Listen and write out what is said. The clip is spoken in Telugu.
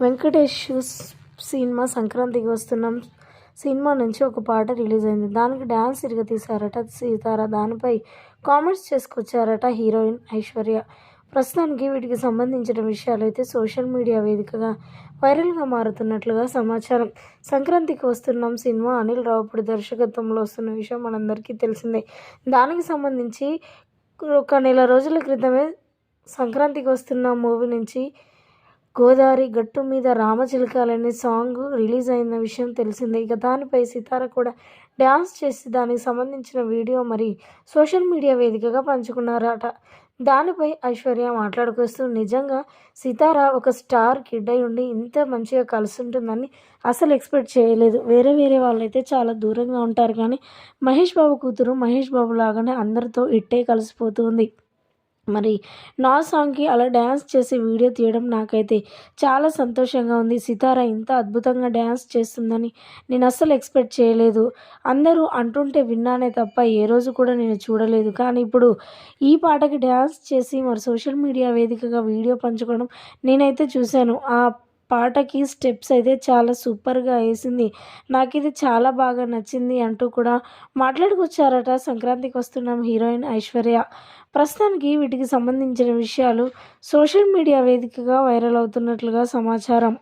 వెంకటేష్ సినిమా సంక్రాంతికి వస్తున్నాం. సినిమా నుంచి ఒక పాట రిలీజ్ అయింది. దానికి డ్యాన్స్ తీశారట సీతార. దానిపై కామెంట్స్ చేసుకొచ్చారట హీరోయిన్ ఐశ్వర్య. ప్రస్తుతానికి వీటికి సంబంధించిన విషయాలు అయితే సోషల్ మీడియా వేదికగా వైరల్గా మారుతున్నట్లుగా సమాచారం. సంక్రాంతికి వస్తున్నాం సినిమా అనిల్ రావుపూడి దర్శకత్వంలో వస్తున్న విషయం మనందరికీ తెలిసిందే. దానికి సంబంధించి ఒక నెల రోజుల క్రితమే సంక్రాంతికి వస్తున్న మూవీ నుంచి గోదావరి గట్టు మీద రామచిలకాలనే సాంగ్ రిలీజ్ అయిన విషయం తెలిసిందే. ఇక దానిపై సితార కూడా డ్యాన్స్ చేసి దానికి సంబంధించిన వీడియో మరి సోషల్ మీడియా వేదికగా పంచుకున్నారట. దానిపై ఐశ్వర్య మాట్లాడుకొస్తూ నిజంగా సితార ఒక స్టార్ కిడ్ అయి ఉండి ఇంత మంచిగా కలిసి ఉంటుందని అసలు ఎక్స్పెక్ట్ చేయలేదు. వేరే వేరే వాళ్ళైతే చాలా దూరంగా ఉంటారు కానీ మహేష్ బాబు కూతురు మహేష్ బాబు లాగానే అందరితో ఇట్టే కలిసిపోతుంది మరి నా సాంగ్కి అలా డ్యాన్స్ చేసి వీడియో తీయడం నాకైతే చాలా సంతోషంగా ఉంది. సితార ఇంత అద్భుతంగా డ్యాన్స్ చేస్తుందని నేను అస్సలు ఎక్స్పెక్ట్ చేయలేదు. అందరూ అంటుంటే విన్నానే తప్ప ఏ రోజు కూడా నేను చూడలేదు. కానీ ఇప్పుడు ఈ పాటకి డ్యాన్స్ చేసి మరి సోషల్ మీడియా వేదికగా వీడియో పంచుకోవడం నేనైతే చూశాను. ఆ పాటకి స్టెప్స్ అయితే చాలా సూపర్గా వేసింది. నాకు ఇది చాలా బాగా నచ్చింది అంటూ కూడా మాట్లాడుకొచ్చారట. సంక్రాంతికి వస్తున్నాం హీరోయిన్ ఐశ్వర్య. ప్రస్తుతానికి వీటికి సంబంధించిన విషయాలు సోషల్ మీడియా వేదికగా వైరల్ అవుతున్నట్లుగా సమాచారం.